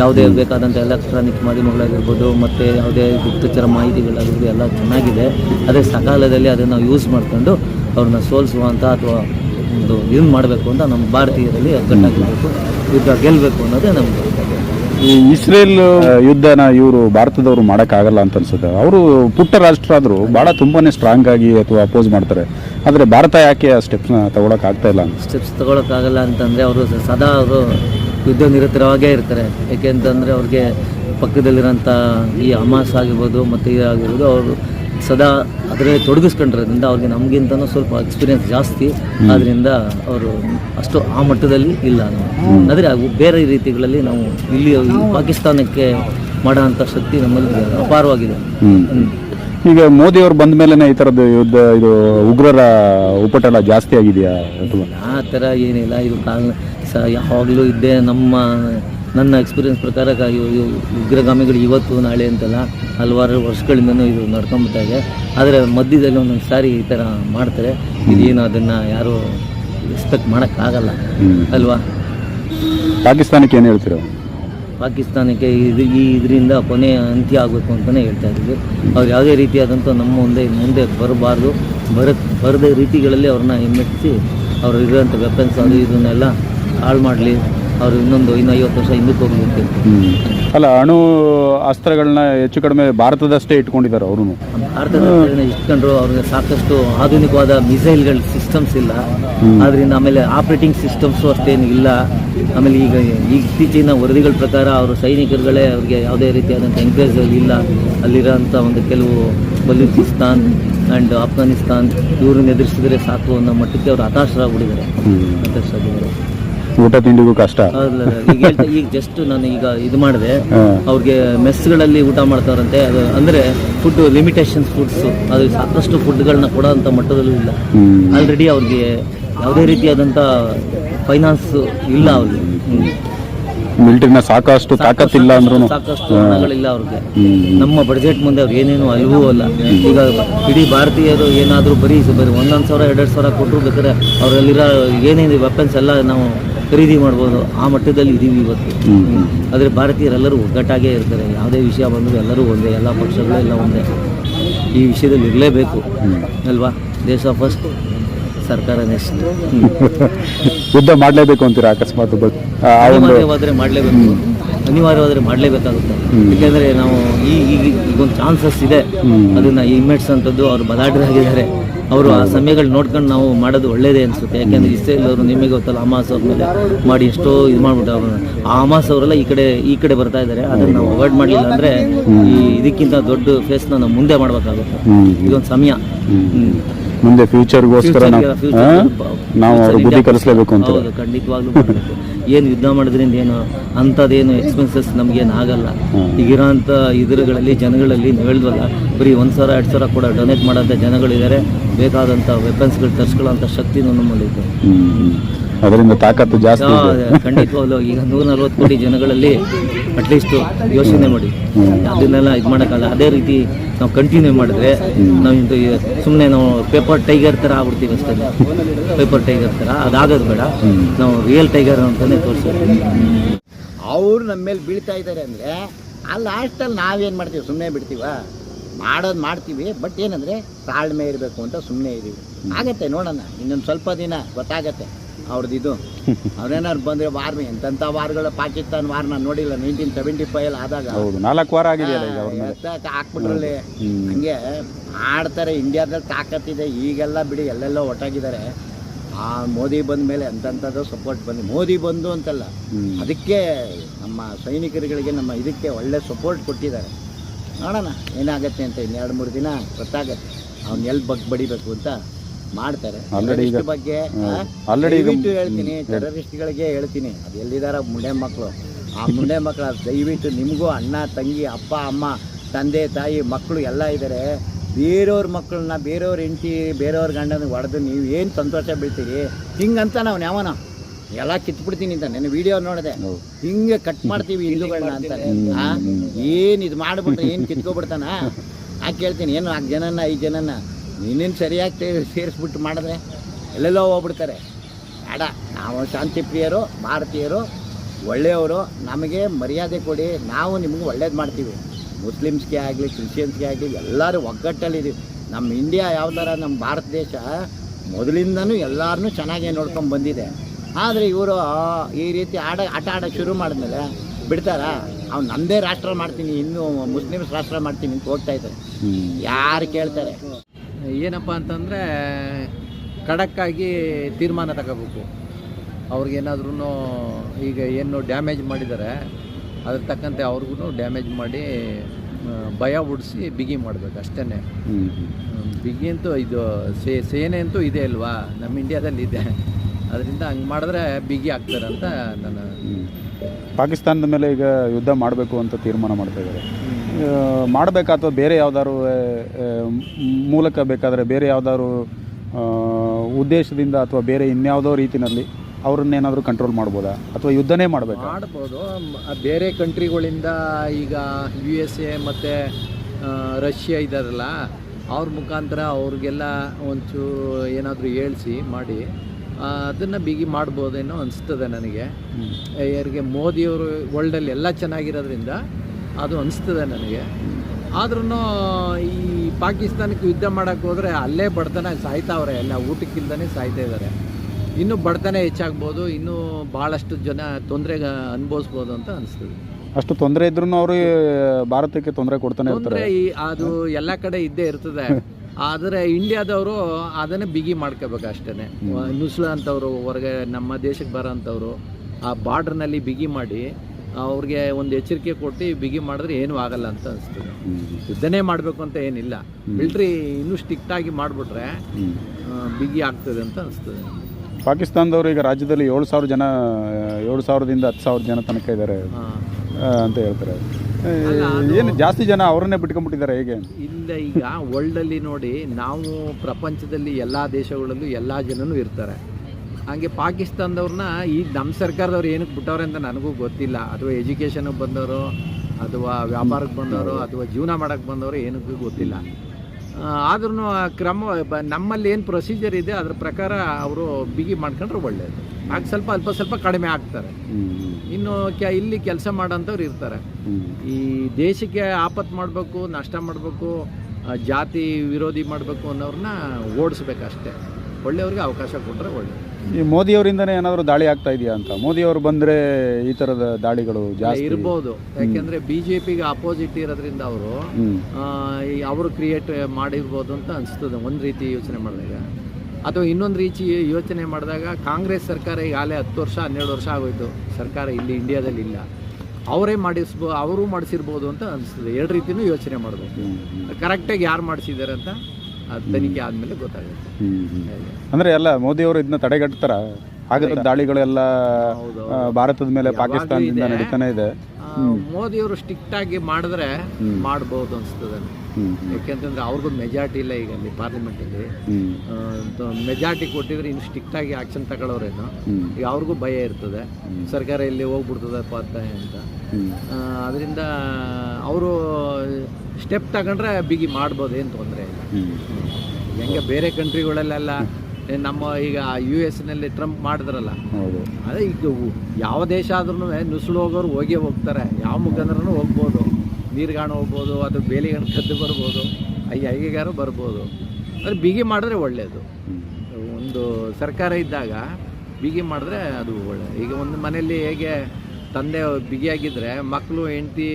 ಯಾವುದೇ ಬೇಕಾದಂಥ ಎಲೆಕ್ಟ್ರಾನಿಕ್ ಮಾಧ್ಯಮಗಳಾಗಿರ್ಬೋದು ಮತ್ತು ಯಾವುದೇ ಗುಪ್ತಚರ ಮಾಹಿತಿಗಳಾಗಿರ್ಬೋದು ಎಲ್ಲ ಚೆನ್ನಾಗಿದೆ. ಅದೇ ಸಕಾಲದಲ್ಲಿ ಅದನ್ನು ಯೂಸ್ ಮಾಡ್ಕೊಂಡು ಅವ್ರನ್ನ ಸೋಲಿಸುವಂಥ ಅಥವಾ ಒಂದು ಏನು ಮಾಡಬೇಕು ಅಂತ ನಮ್ಮ ಭಾರತೀಯರಲ್ಲಿ ಒಗ್ಗಟ್ಟಾಗಿರಬೇಕು ಯುದ್ಧ ಗೆಲ್ಲಬೇಕು ಅನ್ನೋದೇ ನಮ್ಮದು ಈ ಇಸ್ರೇಲ್ ಆ, ಯುದ್ಧನ ಇವರು ಭಾರತದವರು ಮಾಡೋಕ್ಕಾಗಲ್ಲ ಅಂತ ಅನ್ಸುತ್ತೆ. ಅವರು ಪುಟ್ಟ ರಾಷ್ಟ್ರ ಆದರೂ ಭಾಳ ತುಂಬಾನೇ ಸ್ಟ್ರಾಂಗ್ ಆಗಿ ಅಥವಾ ಅಪೋಸ್ ಮಾಡ್ತಾರೆ. ಆದರೆ ಭಾರತ ಯಾಕೆ ಆ ಸ್ಟೆಪ್ಸ್ನ ತಗೊಳಕ್ ಆಗ್ತಾ ಇಲ್ಲ? ಅಂತ ಸ್ಟೆಪ್ಸ್ ತಗೊಳಕ್ಕಾಗಲ್ಲ ಅಂತಂದರೆ ಅವರು ಸದಾ ಅವರು ಯುದ್ಧ ನಿರತರವಾಗೇ ಇರ್ತಾರೆ. ಯಾಕೆಂತಂದರೆ ಅವ್ರಿಗೆ ಪಕ್ಕದಲ್ಲಿರೋಂಥ ಈ ಹಮಾಸ್ ಆಗಿರ್ಬೋದು ಮತ್ತು ಇದಾಗಿರ್ಬೋದು ಅವರು ಸದಾ ಅದರಲ್ಲಿ ತೊಡಗಿಸ್ಕೊಂಡಿರೋದ್ರಿಂದ ಅವ್ರಿಗೆ ನಮಗಿಂತನೂ ಸ್ವಲ್ಪ ಎಕ್ಸ್ಪೀರಿಯನ್ಸ್ ಜಾಸ್ತಿ. ಆದ್ದರಿಂದ ಅವರು ಅಷ್ಟು ಆ ಮಟ್ಟದಲ್ಲಿ ಇಲ್ಲ. ನಾವು ಆದರೆ ಬೇರೆ ರೀತಿಗಳಲ್ಲಿ ನಾವು ಇಲ್ಲಿ ಪಾಕಿಸ್ತಾನಕ್ಕೆ ಮಾಡೋಂಥ ಶಕ್ತಿ ನಮ್ಮಲ್ಲಿ ಅಪಾರವಾಗಿದೆ. ಈಗ ಮೋದಿ ಅವರು ಬಂದ ಮೇಲೆ ಈ ಥರದ್ದು ಯುದ್ಧ ಇದು ಉಗ್ರರ ಉಪಟಳ ಜಾಸ್ತಿ ಆಗಿದೆಯಾ ಅಥವಾ? ಆ ಥರ ಏನಿಲ್ಲ. ಇದು ಕಾಲ ಸ ಯಾವಾಗಲೂ ಇದ್ದೇ ನಮ್ಮ ನನ್ನ ಎಕ್ಸ್ಪೀರಿಯನ್ಸ್ ಪ್ರಕಾರ ಉಗ್ರಗಾಮಿಗಳು ಇವತ್ತು ನಾಳೆ ಅಂತಲ್ಲ ಹಲವಾರು ವರ್ಷಗಳಿಂದನೂ ಇದು ನಡ್ಕೊಂಬಿಡ್ತಾ ಇದೆ. ಆದರೆ ಮಧ್ಯದಲ್ಲಿ ಒಂದೊಂದು ಸಾರಿ ಈ ಥರ ಮಾಡ್ತಾರೆ. ಇದೇನು ಅದನ್ನು ಯಾರೂ ಎಕ್ಸ್ಪೆಕ್ಟ್ ಮಾಡೋಕ್ಕಾಗಲ್ಲ. ಅಲ್ವಾ? ಪಾಕಿಸ್ತಾನಕ್ಕೆ ಏನು ಹೇಳ್ತೀರ? ಪಾಕಿಸ್ತಾನಕ್ಕೆ ಇದು ಈ ಇದರಿಂದ ಕೊನೆ ಅಂತ್ಯ ಆಗಬೇಕು ಅಂತಲೇ ಹೇಳ್ತಾ ಇದ್ದೀವಿ. ಅವ್ರು ಯಾವುದೇ ರೀತಿಯಾದಂಥ ನಮ್ಮ ಮುಂದೆ ಮುಂದೆ ಬರಬಾರ್ದು. ಬರ ಬರದ ರೀತಿಗಳಲ್ಲಿ ಅವ್ರನ್ನ ಹಿಮ್ಮೆಟ್ಟಿಸಿ ಅವ್ರು ಇರೋಂಥ ವೆಪನ್ಸ್ ಅದು ಇದನ್ನೆಲ್ಲ ಹಾಳು ಮಾಡಲಿ. ಅವರು ಇನ್ನೊಂದು ಇನ್ನು ಐವತ್ತು ವರ್ಷ ಹಿಂದಕ್ಕೆ ಹೋಗಿ ಹ್ಮ್. ಅಲ್ಲ ಅಣು ಅಸ್ತ್ರಗಳನ್ನ ಹೆಚ್ಚು ಕಡಿಮೆ ಭಾರತದಷ್ಟೇ ಇಟ್ಕೊಂಡಿದ್ದಾರೆ ಅವರು ಭಾರತದಷ್ಟೇ ಇಟ್ಕೊಂಡ್ರು ಅವ್ರಿಗೆ ಸಾಕಷ್ಟು ಆಧುನಿಕವಾದ ಮಿಸೈಲ್ಗಳ ಸಿಸ್ಟಮ್ಸ್ ಇಲ್ಲ. ಆದ್ರಿಂದ ಆಮೇಲೆ ಆಪರೇಟಿಂಗ್ ಸಿಸ್ಟಮ್ಸು ಅಷ್ಟೇನು ಇಲ್ಲ. ಆಮೇಲೆ ಈಗ ಈಗ ಇತ್ತೀಚಿನ ವರದಿಗಳ ಪ್ರಕಾರ ಅವರು ಸೈನಿಕರುಗಳೇ ಅವ್ರಿಗೆ ಯಾವುದೇ ರೀತಿಯಾದಂಥ ಎಂಕರೇಜ್ ಇಲ್ಲ. ಅಲ್ಲಿರೋಂಥ ಒಂದು ಕೆಲವು ಬಲೂಚಿಸ್ತಾನ್ ಆ್ಯಂಡ್ ಆಫ್ಘಾನಿಸ್ತಾನ್ ಇವ್ರನ್ನ ಎದುರಿಸಿದ್ರೆ ಸಾಕು ಅನ್ನೋ ಮಟ್ಟಕ್ಕೆ ಅವರು ಹತಾಶರಾಗ್ಬಿಟ್ಟಿದ್ದಾರೆ. ಹತಾಶರಾಗಿದ್ದಾರೆ. ಊಟ ತಿಂಡಿಗೂ ಕಷ್ಟ. ಹೌದಲ್ಲ ಈಗ ಹೇಳ್ತಾ ಈಗ ಜಸ್ಟ್ ನಾನು ಈಗ ಇದು ಮಾಡಿದೆ. ಹಾ. ಅವ್ರಿಗೆ ಮೆಸ್ಗಳಲ್ಲಿ ಊಟ ಮಾಡ್ತಾರಂತೆ ಅದು ಅಂದ್ರೆ ಫುಡ್ ಲಿಮಿಟೇಷನ್ಸ್ ಫುಡ್ಸ್ ಅದು ಸಾಕಷ್ಟು ಫುಡ್ಗಳನ್ನ ಕೊಡೋಂಥ ಮಟ್ಟದಲ್ಲೂ ಇಲ್ಲ. ಹ್ಮ್. ಆಲ್ರೆಡಿ ಅವ್ರಿಗೆ ಯಾವುದೇ ರೀತಿಯಾದಂತ ಫೈನಾನ್ಸ್ ಇಲ್ಲ ಅವ್ರಿಗೆ. ಹ್ಮ್. ಮಿಲಿಟರಿನ ಸಾಕಷ್ಟು ಇಲ್ಲ ಅಂದ್ರೂ ಸಾಕಷ್ಟು ಹಣಗಳಿಲ್ಲ ಅವ್ರಿಗೆ. ನಮ್ಮ ಬಜೆಟ್ ಮುಂದೆ ಅವ್ರು ಏನೇನು ಅಲ್ವೂ ಅಲ್ಲ. ಈಗ ಇಡೀ ಭಾರತೀಯರು ಏನಾದರೂ ಬರೀ ಬರೀ ಒಂದೊಂದು ಸಾವಿರ ಎರಡೆರಡು ಸಾವಿರ ಕೊಟ್ಟರು ಬೇಕಾದ್ರೆ ಅವರಲ್ಲಿರೋ ಏನೇನು ವೆಪನ್ಸ್ ಎಲ್ಲ ನಾವು ಖರೀದಿ ಮಾಡ್ಬೋದು. ಆ ಮಟ್ಟದಲ್ಲಿ ಇದೀವಿ ಇವತ್ತು. ಆದರೆ ಭಾರತೀಯರೆಲ್ಲರೂ ಒಗ್ಗಟ್ಟಾಗೇ ಇರ್ತಾರೆ. ಯಾವುದೇ ವಿಷಯ ಬಂದರೂ ಎಲ್ಲರೂ ಒಂದೇ ಎಲ್ಲ ಪಕ್ಷಗಳು ಎಲ್ಲ ಒಂದೇ. ಈ ವಿಷಯದಲ್ಲಿ ಇರಲೇಬೇಕು. ಅಲ್ವಾ? ದೇಶ ಫಸ್ಟ್ ಸರ್ಕಾರ ನೆಕ್ಸ್ಟ್ ಯುದ್ಧ ಮಾಡಲೇಬೇಕು ಅಂತೀರಾ ಅಕಸ್ಮಾತ್ ಅನಿವಾರ್ಯವಾದರೆ ಮಾಡಲೇಬೇಕು. ಅನಿವಾರ್ಯವಾದರೆ ಮಾಡಲೇಬೇಕಾಗುತ್ತೆ. ಯಾಕೆಂದರೆ ನಾವು ಈ ಈಗ ಈಗೊಂದು ಚಾನ್ಸಸ್ ಇದೆ. ಅದನ್ನು ಇಮೇಟ್ಸ್ ಅಂಥದ್ದು ಅವರು ಬಲಾಢ್ರ ಆಗಿದ್ದಾರೆ. ಅವರು ಆ ಸಮಯಗಳು ನೋಡ್ಕೊಂಡು ನಾವು ಮಾಡೋದು ಒಳ್ಳೇದೇ ಅನಿಸುತ್ತೆ. ಯಾಕೆಂದರೆ ಇಸ್ರೇಲ್ ಅವರು ನಿಮಗೆ ಗೊತ್ತಲ್ಲ ಅಮಾಸ್ ಅವ್ರ ಮೇಲೆ ಮಾಡಿ ಎಷ್ಟೋ ಇದು ಮಾಡ್ಬಿಟ್ಟು ಆ ಅಮಾಸ್ ಅವರೆಲ್ಲ ಈ ಕಡೆ ಈ ಕಡೆ ಬರ್ತಾ ಇದ್ದಾರೆ. ಅದನ್ನು ನಾವು ಅವಾಯ್ಡ್ ಮಾಡಲಿಲ್ಲ ಅಂದರೆ ಈ ಇದಕ್ಕಿಂತ ದೊಡ್ಡ ಫೇಸ್ನ ನಾವು ಮುಂದೆ ಮಾಡಬೇಕಾಗುತ್ತೆ. ಇದೊಂದು ಸಮಯ. ಮುಂದೆ ಫ್ಯೂಚರ್ಗೋಸ್ಕರ ನಾವು ಬುದ್ಧಿ ಕಲಿಸ್ಲೇಬೇಕು ಅಂತ. ಖಂಡಿತವಾಗ್ಲೂ ಏನು ಯುದ್ಧ ಮಾಡೋದ್ರಿಂದ ಏನು ಅಂಥದ್ದೇನು ಎಕ್ಸ್ಪೆನ್ಸಸ್ ನಮಗೇನು ಆಗಲ್ಲ ಈಗಿರೋಂಥ ಇದ್ರುಗಳಲ್ಲಿ ಜನಗಳಲ್ಲಿ ನೀವು ಹೇಳಿದ್ವಲ್ಲ ಬರೀ ಒಂದು ಸಾವಿರ ಎರಡು ಸಾವಿರ ಕೂಡ ಡೊನೇಟ್ ಮಾಡೋಂಥ ಜನಗಳಿದ್ದಾರೆ. ಬೇಕಾದಂಥ ವೆಪನ್ಸ್ಗಳು ತರಿಸ್ಕೊಳ್ಳೋಂಥ ಶಕ್ತಿನೂ ನಮ್ಮಲ್ಲಿದೆ. ಅದರಿಂದ ತಾಕತ್ತು ಜಾಸ್ತಿ ಇದೆ. ಖಂಡಿತವಾಗ್ಲೂ ಈಗ ನೂರ ನಲ್ವತ್ತು ಕೋಟಿ ಜನಗಳಲ್ಲಿ ಅಟ್ಲೀಸ್ಟ್ ಯೋಚನೆ ಮಾಡಿ. ಅದನ್ನೆಲ್ಲ ಇದು ಮಾಡೋಕ್ಕಲ್ಲ ಅದೇ ರೀತಿ ನಾವು ಕಂಟಿನ್ಯೂ ಮಾಡಿದ್ರೆ ನಾವು ಇಂಥ ಸುಮ್ಮನೆ ನಾವು ಪೇಪರ್ ಟೈಗರ್ ಥರ ಆಗ್ಬಿಡ್ತೀವಿ ಅಷ್ಟೇ. ಪೇಪರ್ ಟೈಗರ್ ಥರ ಅದಾಗೋದು ಬೇಡ. ನಾವು ರಿಯಲ್ ಟೈಗರ್ ಅಂತಲೇ ತೋರಿಸ್ತೀವಿ ಅವ್ರು ನಮ್ಮ ಮೇಲೆ ಬೀಳ್ತಾ ಇದ್ದಾರೆ ಅಂದರೆ ಆ ಲಾಸ್ಟಲ್ಲಿ ನಾವೇನು ಮಾಡ್ತೀವಿ? ಸುಮ್ಮನೆ ಬಿಡ್ತೀವ? ಮಾಡೋದು ಮಾಡ್ತೀವಿ ಬಟ್ ಏನಂದರೆ ತಾಳ್ಮೆ ಇರಬೇಕು ಅಂತ ಸುಮ್ಮನೆ ಇದ್ದೀವಿ. ಆಗತ್ತೆ ನೋಡೋಣ. ಇನ್ನೊಂದು ಸ್ವಲ್ಪ ದಿನ ಗೊತ್ತಾಗತ್ತೆ. ಅವ್ರದ್ದು. ಇದು ಅವ್ರೇನಾದ್ರು ಬಂದ್ರೆ ವಾರ್ ಎಂತೆಂಥ ವಾರ್ಗಳು ಪಾಕಿಸ್ತಾನ್ ವಾರ್ ನಾನು ನೋಡಿಲ್ಲ. ನೈನ್ಟೀನ್ ಸೆವೆಂಟಿ ಫೈವ್ ಆದಾಗ. ಹೌದು ನಾಲ್ಕು ವಾರ ಆಗಿದೆಯಲ್ಲ ಈಗ ಎತ್ತಾಕ್ ಹಾಕ್ಬಿಟ್ರಲ್ಲಿ. ಹಂಗೆ ಆಡ್ತಾರೆ. ಇಂಡಿಯಾದಲ್ಲಿ ತಾಕತ್ತಿದೆ. ಈಗೆಲ್ಲ ಬಿಡಿ ಎಲ್ಲೆಲ್ಲೋ ಒಟ್ಟಾಗಿದ್ದಾರೆ. ಆ ಮೋದಿ ಬಂದ ಮೇಲೆ ಎಂತೆಂಥದ್ದು ಸಪೋರ್ಟ್ ಬಂದು ಮೋದಿ ಬಂದು ಅಂತಲ್ಲ. ಅದಕ್ಕೆ ನಮ್ಮ ಸೈನಿಕರುಗಳಿಗೆ ನಮ್ಮ ಇದಕ್ಕೆ ಒಳ್ಳೆ ಸಪೋರ್ಟ್ ಕೊಟ್ಟಿದ್ದಾರೆ. ನೋಡೋಣ ಏನಾಗತ್ತೆ ಅಂತ ಇನ್ನೆರಡು ಮೂರು ದಿನ ಗೊತ್ತಾಗತ್ತೆ. ಅವ್ನು ಎಲ್ಲಿ ಬಗ್ ಬಡಿಬೇಕು ಅಂತ. ಮಾಡ್ತಾರೆ. ಈಗ- ಬಗ್ಗೆ ಈಗ- ದಯವಿಟ್ಟು ಹೇಳ್ತೀನಿ ಟೆರರಿಸ್ಟ್ಗಳಿಗೆ ಹೇಳ್ತೀನಿ. ಅದು ಎಲ್ಲಿದಾರ ಮುಂಡೆ ಮಕ್ಕಳು ಆ ಮುಂಡೆ ಮಕ್ಕಳು ದಯವಿಟ್ಟು ನಿಮಗೂ ಅಣ್ಣ ತಂಗಿ ಅಪ್ಪ ಅಮ್ಮ ತಂದೆ ತಾಯಿ ಮಕ್ಕಳು ಎಲ್ಲ ಇದ್ದಾರೆ ಬೇರೆಯವ್ರ ಮಕ್ಕಳನ್ನ ಬೇರೆಯವ್ರ ಹೆಂಡತಿ ಬೇರೆಯವ್ರ ಗಂಡನ ಹೊಡೆದು ನೀವು ಏನು ಸಂತೋಷ ಬೀಳ್ತೀರಿ? ಹಿಂಗಂತ ನಾವು ನ್ಯಾವನ? ಎಲ್ಲ ಕಿತ್ಬಿಡ್ತೀನಿ ಅಂತ ನೆನ ವಿಡಿಯೋ ನೋಡಿದೆ. ಹಿಂಗೆ ಕಟ್ ಮಾಡ್ತೀವಿ ಹಿಂದೂಗಳನ್ನ ಅಂತಾರೆ ಆ? ಏನು ಇದು ಮಾಡಿಬಿಟ್ರೆ ಏನು ಕಿತ್ಕೊಬಿಡ್ತಾನ? ಆ ಕೇಳ್ತೀನಿ ಏನು ನಾಲ್ಕು ಜನನ ಐದು ಜನನ ನೀನೇನು ಸರಿಯಾಗಿ ಸೇರಿಸ್ಬಿಟ್ಟು ಮಾಡಿದ್ರೆ ಎಲ್ಲೆಲ್ಲೋ ಹೋಗ್ಬಿಡ್ತಾರೆ. ಬೇಡ ನಾವು ಶಾಂತಿ ಪ್ರಿಯರು ಭಾರತೀಯರು ಒಳ್ಳೆಯವರು ನಮಗೆ ಮರ್ಯಾದೆ ಕೊಡಿ ನಾವು ನಿಮಗೆ ಒಳ್ಳೇದು ಮಾಡ್ತೀವಿ. ಮುಸ್ಲಿಮ್ಸ್ಗೆ ಆಗಲಿ ಕ್ರಿಶ್ಚಿಯನ್ಸ್ಗೆ ಆಗಲಿ ಎಲ್ಲರೂ ಒಗ್ಗಟ್ಟಲ್ಲಿದ್ದೀವಿ. ನಮ್ಮ ಇಂಡಿಯಾ ಯಾವ ಥರ ನಮ್ಮ ಭಾರತ ದೇಶ ಮೊದಲಿಂದನೂ ಎಲ್ಲರನ್ನೂ ಚೆನ್ನಾಗೇ ನೋಡ್ಕೊಂಡು ಬಂದಿದೆ. ಆದರೆ ಇವರು ಈ ರೀತಿ ಆಡ ಆಟ ಆಡೋಕ್ಕೆ ಶುರು ಮಾಡಿದ್ಮೇಲೆ ಬಿಡ್ತಾರಾ? ಅವ್ನು ನಂದೇ ರಾಷ್ಟ್ರ ಮಾಡ್ತೀನಿ ಇನ್ನೂ ಮುಸ್ಲಿಮ್ಸ್ ರಾಷ್ಟ್ರ ಮಾಡ್ತೀನಿ ಅಂತ ಹೋಗ್ತಾ ಇದ್ದಾರೆ. ಯಾರು ಕೇಳ್ತಾರೆ? ಏನಪ್ಪ ಅಂತಂದರೆ ಖಡಕ್ಕಾಗಿ ತೀರ್ಮಾನ ತಗೋಬೇಕು. ಅವ್ರಿಗೇನಾದ್ರೂ ಈಗ ಏನು ಡ್ಯಾಮೇಜ್ ಮಾಡಿದ್ದಾರೆ ಅದ್ರ ತಕ್ಕಂತೆ ಅವ್ರಿಗೂ ಡ್ಯಾಮೇಜ್ ಮಾಡಿ ಭಯ ಉಡಿಸಿ ಬಿಗಿ ಮಾಡಬೇಕು ಅಷ್ಟೇ. ಬಿಗಿ ಅಂತೂ ಇದು ಸೇ ಸೇನೆ ಅಂತೂ ಇದೆ ಅಲ್ವಾ? ನಮ್ಮ ಇಂಡಿಯಾದಲ್ಲಿ ಇದೆ. ಅದರಿಂದ ಹಂಗೆ ಮಾಡಿದ್ರೆ ಬಿಗಿ ಆಗ್ತಾರೆ ಅಂತ ನನ್ನ ಪಾಕಿಸ್ತಾನದ ಮೇಲೆ ಈಗ ಯುದ್ಧ ಮಾಡಬೇಕು ಅಂತ ತೀರ್ಮಾನ ಮಾಡ್ತಾ ಇದ್ದಾರೆ. ಮಾಡಬೇಕಾ ಅಥವಾ ಬೇರೆ ಯಾವ್ದಾದ್ರು ಮೂಲಕ ಬೇಕಾದರೆ ಬೇರೆ ಯಾವುದಾದ್ರು ಉದ್ದೇಶದಿಂದ ಅಥವಾ ಬೇರೆ ಇನ್ಯಾವುದೋ ರೀತಿಯಲ್ಲಿ ಅವ್ರನ್ನೇನಾದರೂ ಕಂಟ್ರೋಲ್ ಮಾಡ್ಬೋದಾ? ಅಥವಾ ಯುದ್ಧನೇ ಮಾಡಬೇಕು? ಮಾಡ್ಬೋದು. ಬೇರೆ ಕಂಟ್ರಿಗಳಿಂದ ಈಗ ಯು ಎಸ್ ಎ ಮತ್ತು ರಷ್ಯಾ ಇದ್ದಾರಲ್ಲ ಅವ್ರ ಮುಖಾಂತರ ಅವ್ರಿಗೆಲ್ಲ ಒಂಚೂರು ಏನಾದರೂ ಹೇಳಿಸಿ ಮಾಡಿ ಅದನ್ನು ಬಿಗಿ ಮಾಡ್ಬೋದೇನೋ ಅನಿಸ್ತದೆ ನನಗೆ. ಯಾರಿಗೆ ಮೋದಿಯವರು ವರ್ಲ್ಡಲ್ಲಿ ಎಲ್ಲ ಚೆನ್ನಾಗಿರೋದ್ರಿಂದ ಅದು ಅನಿಸ್ತದೆ ನನಗೆ. ಆದ್ರೂ ಈ ಪಾಕಿಸ್ತಾನಕ್ಕೆ ಯುದ್ಧ ಮಾಡೋಕ್ಕೆ ಹೋದರೆ ಅಲ್ಲೇ ಬಡತನ ಸಾಯ್ತಾವ್ರೆ ಎಲ್ಲ ಊಟಕ್ಕಿಲ್ದೇ ಸಾಯ್ತಾ ಇದ್ದಾರೆ ಇನ್ನೂ ಬಡತನ ಹೆಚ್ಚಾಗ್ಬೋದು ಇನ್ನೂ ಭಾಳಷ್ಟು ಜನ ತೊಂದರೆಗೆ ಅನುಭವಿಸ್ಬೋದು ಅಂತ ಅನಿಸ್ತದೆ. ಅಷ್ಟು ತೊಂದರೆ ಇದ್ರೂ ಅವರು ಭಾರತಕ್ಕೆ ತೊಂದರೆ ಕೊಡ್ತಾನೆ ತೊಂದರೆ ಇರ್ತಾರೆ ಈ ಅದು ಎಲ್ಲ ಕಡೆ ಇದ್ದೇ ಇರ್ತದೆ. ಆದರೆ ಇಂಡಿಯಾದವರು ಅದನ್ನೇ ಬಿಗಿ ಮಾಡ್ಕೋಬೇಕು ಅಷ್ಟೇ ನುಸುಳ ಅಂತವರು ಹೊರಗೆ ನಮ್ಮ ದೇಶಕ್ಕೆ ಬರೋಂಥವ್ರು ಆ ಬಾರ್ಡ್ರ್ನಲ್ಲಿ ಬಿಗಿ ಮಾಡಿ ಅವ್ರಿಗೆ ಒಂದು ಎಚ್ಚರಿಕೆ ಕೊಟ್ಟು ಬಿಗಿ ಮಾಡಿದ್ರೆ ಏನೂ ಆಗಲ್ಲ ಅಂತ ಅನಿಸ್ತದೆ. ಯುದ್ಧನೇ ಮಾಡಬೇಕು ಅಂತ ಏನಿಲ್ಲ. ಮಿಲ್ಟ್ರಿ ಇನ್ನೂ ಸ್ಟ್ರಿಕ್ಟಾಗಿ ಮಾಡಿಬಿಟ್ರೆ ಬಿಗಿ ಆಗ್ತದೆ ಅಂತ ಅನಿಸ್ತದೆ. ಪಾಕಿಸ್ತಾನದವರು ಈಗ ರಾಜ್ಯದಲ್ಲಿ ಏಳು ಸಾವಿರ ಜನ ಏಳು ಸಾವಿರದಿಂದ ಹತ್ತು ಸಾವಿರ ಜನ ತನಕ ಇದ್ದಾರೆ ಅಂತ ಹೇಳ್ತಾರೆ. ಏನು ಜಾಸ್ತಿ ಜನ ಅವರನ್ನೇ ಬಿಟ್ಕೊಂಡ್ಬಿಟ್ಟಿದ್ದಾರೆ ಹೇಗೆ? ಇಲ್ಲ ಈಗ ವರ್ಲ್ಡಲ್ಲಿ ನೋಡಿ ನಾವು ಪ್ರಪಂಚದಲ್ಲಿ ಎಲ್ಲ ದೇಶಗಳಲ್ಲೂ ಎಲ್ಲ ಜನನೂ ಇರ್ತಾರೆ. ಹಾಗೆ ಪಾಕಿಸ್ತಾನದವ್ರನ್ನ ಈ ನಮ್ಮ ಸರ್ಕಾರದವ್ರು ಏನಕ್ಕೆ ಬಿಟ್ಟವ್ರೆ ಅಂತ ನನಗೂ ಗೊತ್ತಿಲ್ಲ. ಅಥವಾ ಎಜುಕೇಷನ್ಗೆ ಬಂದವರು, ಅಥವಾ ವ್ಯಾಪಾರಕ್ಕೆ ಬಂದವರು, ಅಥವಾ ಜೀವನ ಮಾಡೋಕ್ಕೆ ಬಂದವರು ಏನಕ್ಕೂ ಗೊತ್ತಿಲ್ಲ. ಆದ್ರೂ ಕ್ರಮ ನಮ್ಮಲ್ಲಿ ಏನು ಪ್ರೊಸೀಜರ್ ಇದೆ, ಅದ್ರ ಪ್ರಕಾರ ಅವರು ಬಿಗಿ ಮಾಡ್ಕೊಂಡ್ರೆ ಒಳ್ಳೆಯದು ಆಗ ಸ್ವಲ್ಪ ಅಲ್ಪ ಸ್ವಲ್ಪ ಕಡಿಮೆ ಆಗ್ತಾರೆ. ಇನ್ನು ಇಲ್ಲಿ ಕೆಲಸ ಮಾಡೋಂಥವ್ರು ಇರ್ತಾರೆ. ಈ ದೇಶಕ್ಕೆ ಆಪತ್ತು ಮಾಡಬೇಕು, ನಷ್ಟ ಮಾಡಬೇಕು ಜಾತಿ ವಿರೋಧಿ ಮಾಡಬೇಕು ಅನ್ನೋರನ್ನ ಓಡಿಸ್ಬೇಕಷ್ಟೇ. ಒಳ್ಳೆಯವ್ರಿಗೆ ಅವಕಾಶ ಕೊಟ್ಟರೆ ಒಳ್ಳೆ ಈ ಮೋದಿಯವರಿಂದನೇ ಏನಾದರೂ ದಾಳಿ ಆಗ್ತಾ ಇದೆಯಾ ಅಂತ? ಮೋದಿಯವರು ಬಂದರೆ ಈ ಥರದ ದಾಳಿಗಳು ಜಾಸ್ತಿ. ಇರ್ಬೋದು. ಯಾಕೆಂದ್ರೆ ಬಿ ಜೆ ಪಿಗೆ ಅಪೋಸಿಟ್ ಇರೋದ್ರಿಂದ ಅವರು ಅವರು ಕ್ರಿಯೇಟ್ ಮಾಡಿರ್ಬೋದು ಅಂತ ಅನಿಸ್ತದೆ ಒಂದು ರೀತಿ ಯೋಚನೆ ಮಾಡಿದಾಗ. ಅಥವಾ ಇನ್ನೊಂದು ರೀತಿ ಯೋಚನೆ ಮಾಡಿದಾಗ ಕಾಂಗ್ರೆಸ್ ಸರ್ಕಾರ ಈಗಾಗಲೇ ಹತ್ತು ವರ್ಷ ಹನ್ನೆರಡು ವರ್ಷ ಆಗೋಯ್ತು. ಸರ್ಕಾರ ಇಲ್ಲಿ ಇಂಡಿಯಾದಲ್ಲಿ ಇಲ್ಲ. ಅವರೇ ಮಾಡಿಸ್ಬೋ ಅವರು ಮಾಡಿಸಿರ್ಬೋದು ಅಂತ ಅನಿಸ್ತದೆ. ಎರಡು ರೀತಿಯೂ ಯೋಚನೆ ಮಾಡಬೇಕು ಕರೆಕ್ಟಾಗಿ ಯಾರು ಮಾಡಿಸಿದ್ದಾರೆ ಅಂತ? ಅದು ತನಿಖೆ ಆದಮೇಲೆ ಗೊತ್ತಾಗುತ್ತೆ. ಅಂದ್ರೆ ಎಲ್ಲ ಮೋದಿಯವರು ಇದನ್ನ ತಡೆಗಟ್ತಾರ? ಆಗದ ದಾಳಿಗಳೆಲ್ಲ ಭಾರತದ ಮೇಲೆ ಪಾಕಿಸ್ತಾನದಿಂದ ಇದೆ. ನಡೀತಾನೆ ಇದೆ. ಮೋದಿಯವರು ಸ್ಟ್ರಿಕ್ಟ್ ಆಗಿ ಮಾಡಿದ್ರೆ ಮಾಡಬಹುದು ಅನಿಸ್ತದೆ ಯಾಕೆಂತಂದ್ರೆ ಅವ್ರಿಗೂ ಮೆಜಾರಿಟಿ ಇಲ್ಲ ಈಗ ಅಲ್ಲಿ ಪಾರ್ಲಿಮೆಂಟಲ್ಲಿ ಅಲ್ಲಿ. ಮೆಜಾರಿಟಿ ಕೊಟ್ಟಿದ್ರೆ ಇನ್ನು ಸ್ಟ್ರಿಕ್ಟ್ ಆಗಿ ಆಕ್ಷನ್ ತಗೊಳ್ಳೋರೇನು ಈಗ ಅವ್ರಿಗೂ ಭಯ ಇರ್ತದೆ. ಸರ್ಕಾರ ಇಲ್ಲಿ ಹೋಗ್ಬಿಡ್ತದೆ ಅಂತ ಅಂತ. ಅದರಿಂದ ಅವರು ಸ್ಟೆಪ್ ತಗೊಂಡ್ರೆ ಬಿಗಿ ಮಾಡ್ಬೋದು ಏನು ತೊಂದರೆ ಹೆಂಗೆ ಬೇರೆ ಕಂಟ್ರಿಗಳಲ್ಲೆಲ್ಲ ನಮ್ಮ ಈಗ ಯು ಎಸ್ನಲ್ಲಿ ಟ್ರಂಪ್ ಮಾಡಿದ್ರಲ್ಲ. ಹೌದು. ಅದೇ ಈಗ ಯಾವ ದೇಶ ಆದ್ರೂ ನುಸುಳು ಹೋಗೋರು ಹೋಗಿ ಹೋಗ್ತಾರೆ. ಯಾವ ಮುಖಂದ್ರೂ ಹೋಗ್ಬೋದು. ನೀರ್ಗಾಣ ಹೋಗ್ಬೋದು ಅದು ಬೇಲಿಗಣ ಕದ್ದು ಬರ್ಬೋದು ಅಯ್ಯ ಐಗಾರು ಬರ್ಬೋದು. ಅದು ಬಿಗಿ ಮಾಡಿದ್ರೆ ಒಳ್ಳೆಯದು ಒಂದು ಸರ್ಕಾರ ಇದ್ದಾಗ ಬಿಗಿ ಮಾಡಿದ್ರೆ ಅದು ಒಳ್ಳೆ. ಈಗ ಒಂದು ಮನೆಯಲ್ಲಿ ಹೇಗೆ ತಂದೆ ಬಿಗಿಯಾಗಿದ್ದರೆ ಮಕ್ಕಳು ಹೆಂಡತಿ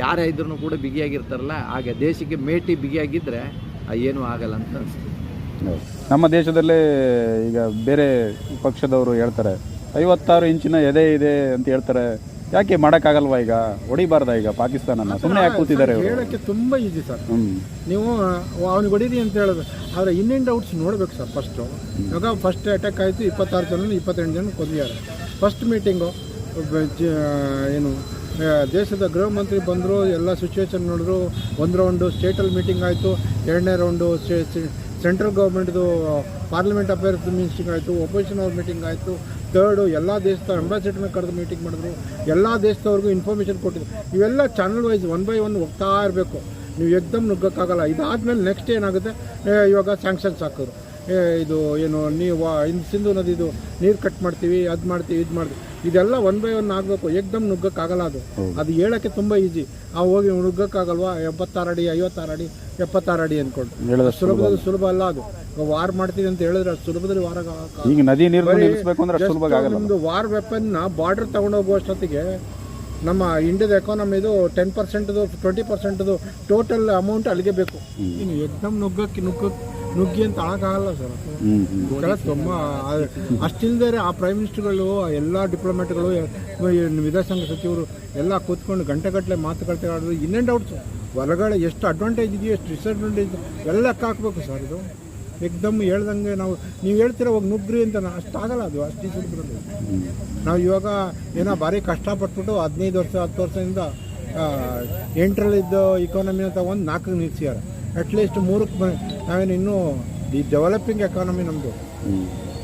ಯಾರೇ ಇದ್ರೂ ಕೂಡ ಬಿಗಿಯಾಗಿರ್ತಾರಲ್ಲ ಹಾಗೆ ದೇಶಕ್ಕೆ ಮೇಟಿ ಬಿಗಿಯಾಗಿದ್ದರೆ ಏನೂ ಆಗಲ್ಲ ಅಂತ ಹೌದು. ನಮ್ಮ ದೇಶದಲ್ಲೇ ಈಗ ಬೇರೆ ಪಕ್ಷದವರು ಹೇಳ್ತಾರೆ ಐವತ್ತಾರು ಇಂಚಿನ ಎದೆ ಇದೆ ಅಂತ ಹೇಳ್ತಾರೆ ಯಾಕೆ ಮಾಡೋಕ್ಕಾಗಲ್ವಾ ಈಗ? ಹೊಡಿಬಾರ್ದ ಈಗ ಪಾಕಿಸ್ತಾನನ ಸುಮ್ಮನೆ ಯಾಕೆ ಕೂತಿದ್ದಾರೆ ಹೇಳೋಕ್ಕೆ ತುಂಬ ಈಸಿ ಸರ್ ನೀವು ಅವ್ನಿಗೆ ಹೊಡೀರಿ ಅಂತ ಹೇಳೋದು. ಆದರೆ ಇನ್ನೇನು ಡೌಟ್ಸ್ ನೋಡಬೇಕು ಸರ್ ಫಸ್ಟು ಇವಾಗ ಫಸ್ಟ್ ಅಟ್ಯಾಕ್ ಆಯಿತು ಇಪ್ಪತ್ತಾರು ಜನ ಇಪ್ಪತ್ತೆಂಟು ಜನ ಕೊಂದಿದ್ದಾರೆ ಫಸ್ಟ್ ಮೀಟಿಂಗು ಏನು ದೇಶದ ಗೃಹ ಮಂತ್ರಿ ಬಂದರು, ಎಲ್ಲ ಸಿಚುವೇಶನ್ ನೋಡಿದ್ರು. ಒಂದು ರೌಂಡು ಸ್ಟೇಟಲ್ಲಿ ಮೀಟಿಂಗ್ ಆಯಿತು. ಎರಡನೇ ರೌಂಡು ಸೆಂಟ್ರಲ್ ಗೌರ್ಮೆಂಟ್ದು ಪಾರ್ಲಿಮೆಂಟ್ ಅಫೇರ್ಸ್ ಮೀಟಿಂಗ್ ಆಯಿತು ಒಪೋಸಿಷನ್ ಅವ್ರ ಮೀಟಿಂಗ್ ಆಯಿತು. ತರ್ಡು ಎಲ್ಲ ದೇಶದ ಅಂಬಾಸಿಡರ್ನ ಕರೆದು ಮೀಟಿಂಗ್ ಮಾಡಿದ್ರು. ಎಲ್ಲ ದೇಶದವ್ರಿಗೂ ಇನ್ಫಾರ್ಮೇಷನ್ ಕೊಟ್ಟಿದ್ರು. ಇವೆಲ್ಲ channel wise one by one ಹೋಗ್ತಾ ಇರಬೇಕು. ನೀವು ಎಕ್ದಮ್ ನುಗ್ಗಕ್ಕಾಗಲ್ಲ. ಇದಾದಮೇಲೆ ನೆಕ್ಸ್ಟ್ ಏನಾಗುತ್ತೆ? ಇವಾಗ ಸ್ಯಾಂಕ್ಷನ್ಸ್ ಹಾಕಿದ್ರು. ಇದು ಏನು, ನೀವು ಸಿಂಧು ನದಿದು ನೀರು ಕಟ್ ಮಾಡ್ತೀವಿ, ಅದು ಮಾಡ್ತೀವಿ, ಇದು ಮಾಡ್ತೀವಿ. ಇದೆಲ್ಲ ಒನ್ ಬೈ ಒನ್ ಆಗಬೇಕು. ಏಕ್ದಮ್ ನುಗ್ಗಕ್ಕಾಗಲ್ಲ ಅದು. ಅದು ಹೇಳಕ್ಕೆ ತುಂಬ ಈಜಿ ಆ ಹೋಗಿ ನುಗ್ಗಕ್ಕಾಗಲ್ವಾ? ಎಪ್ಪತ್ತಾರು ಅಡಿ ಐವತ್ತಾರು ಅಡಿ ಎಪ್ಪತ್ತಾರು ಅಡಿ ಅಂದ್ಕೊಂಡು ಸುಲಭ ಸುಲಭದಲ್ಲಿ ಸುಲಭ ಅಲ್ಲ. ಅದು. ವಾರ್ ಮಾಡ್ತೀನಿ ಅಂತ ಹೇಳಿದ್ರೆ ಅಷ್ಟು ಸುಲಭದಲ್ಲಿ ವಾರ. ಈಗ ನದಿ ನೀರು ನಿಲ್ಲಿಸಬೇಕು ಅಂದ್ರೆ ಸುಲಭ ಆಗಲ್ಲ ಒಂದು ವಾರ್ ವೆಪನ್ನ ಬಾರ್ಡರ್ ತಗೊಂಡೋಗುವಷ್ಟೊತ್ತಿಗೆ ನಮ್ಮ ಇಂಡಿಯಾದ ಎಕಾನಮಿದು ಟೆನ್ ಪರ್ಸೆಂಟ್ದು ಟ್ವೆಂಟಿ ಪರ್ಸೆಂಟ್ದು ಟೋಟಲ್ ಅಮೌಂಟ್ ಅಲ್ಲಿಗೆ ಬೇಕು. ಇನ್ನು ಎಕ್ದಮ್ ನುಗ್ಗಕ್ಕೆ ನುಗ್ಗ ನುಗ್ಗಿ ಅಂತ ಆಗಲ್ಲ ಸರ್. ತುಂಬ ಅಷ್ಟಿಲ್ದೇ ಆ ಪ್ರೈಮ್ ಮಿನಿಸ್ಟರ್ಗಳು ಎಲ್ಲ ಡಿಪ್ಲೊಮ್ಯಾಟ್ಗಳು ವಿದೇಶಾಂಗ ಸಚಿವರು ಎಲ್ಲ ಕೂತ್ಕೊಂಡು ಗಂಟೆಗಟ್ಟಲೆ ಮಾತುಕತೆ ಆಡಿದ್ರು ಇನ್ನೇನು ಡೌಟ್ಸು ಹೊರಗಡೆ ಎಷ್ಟು ಅಡ್ವಾಂಟೇಜ್ ಇದೆಯೋ ಎಷ್ಟು ಡಿಸಡ್ವಾಂಟೇಜ್ ಎಲ್ಲ ಲೆಕ್ಕ ಹಾಕ್ಬೇಕು ಸರ್ ಇದು. ಎಕ್ದಮ್ ಹೇಳ್ದಂಗೆ ನಾವು ನೀವು ಹೇಳ್ತೀರ ಹೋಗಿ ನುಗ್ಗ್ರಿ ಅಂತ ಅಷ್ಟು ಅಷ್ಟಾಗಲ್ಲ ಅದು ಅಷ್ಟು ಸುಲಭದಲ್ಲಿ ನಾವು ಇವಾಗ ಏನೋ ಭಾರಿ ಕಷ್ಟಪಟ್ಬಿಟ್ಟು ಹದಿನೈದು ವರ್ಷ ಹತ್ತು ವರ್ಷದಿಂದ ಎಂಟರಲ್ಲಿದ್ದ ಇಕಾನಮಿನ ತಗೊಂಡು ನಾಲ್ಕು ನಿಲ್ಸಿದ್ದಾರೆ ಅಟ್ಲೀಸ್ಟ್ ಮೂರಕ್ಕೆ ಬ ನಾವೇನು ಇನ್ನೂ ಈ ಡೆವಲಪಿಂಗ್ ಎಕಾನಮಿ ನಮ್ಮದು